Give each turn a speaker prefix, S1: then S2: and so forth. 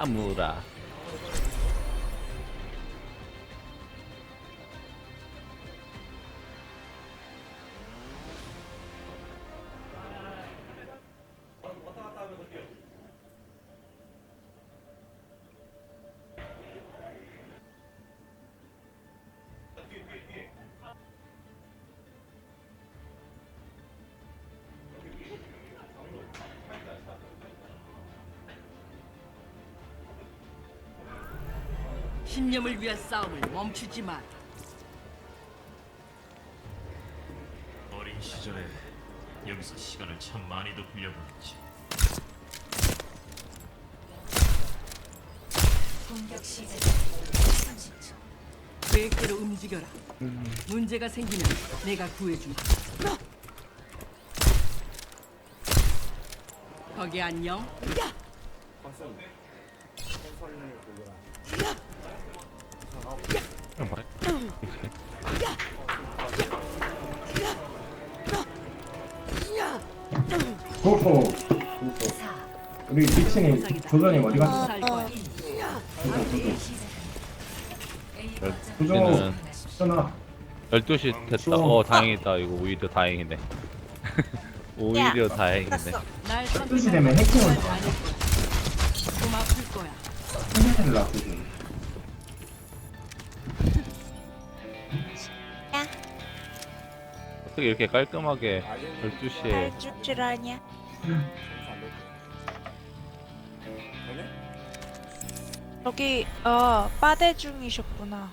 S1: 아
S2: 신념을 위한 싸움을 멈추지 마.
S3: 어린 시절에 여기서 시간을 참 많이도 빌려보냈지.
S4: 공격 시작 30초
S2: 계획대로 움직여라. 문제가 생기면 내가 구해주마. 거기 안녕. 야!
S5: 호호 우리 2층에 조전님 어디 갔어?
S1: 얘는
S5: 전화
S1: 12시 됐다. 어, 다행이다. 이거 오히려 다행이네. 오히려 다행이네.
S2: 날
S5: 12시 되면 해킹을
S2: 거야. 좀 아플 거야.
S5: 핸드폰을 놔두고
S1: 어떻게 이렇게 깔끔하게 12시에
S6: 해줄 줄 아냐? 여기 어 빠대 중이셨구나.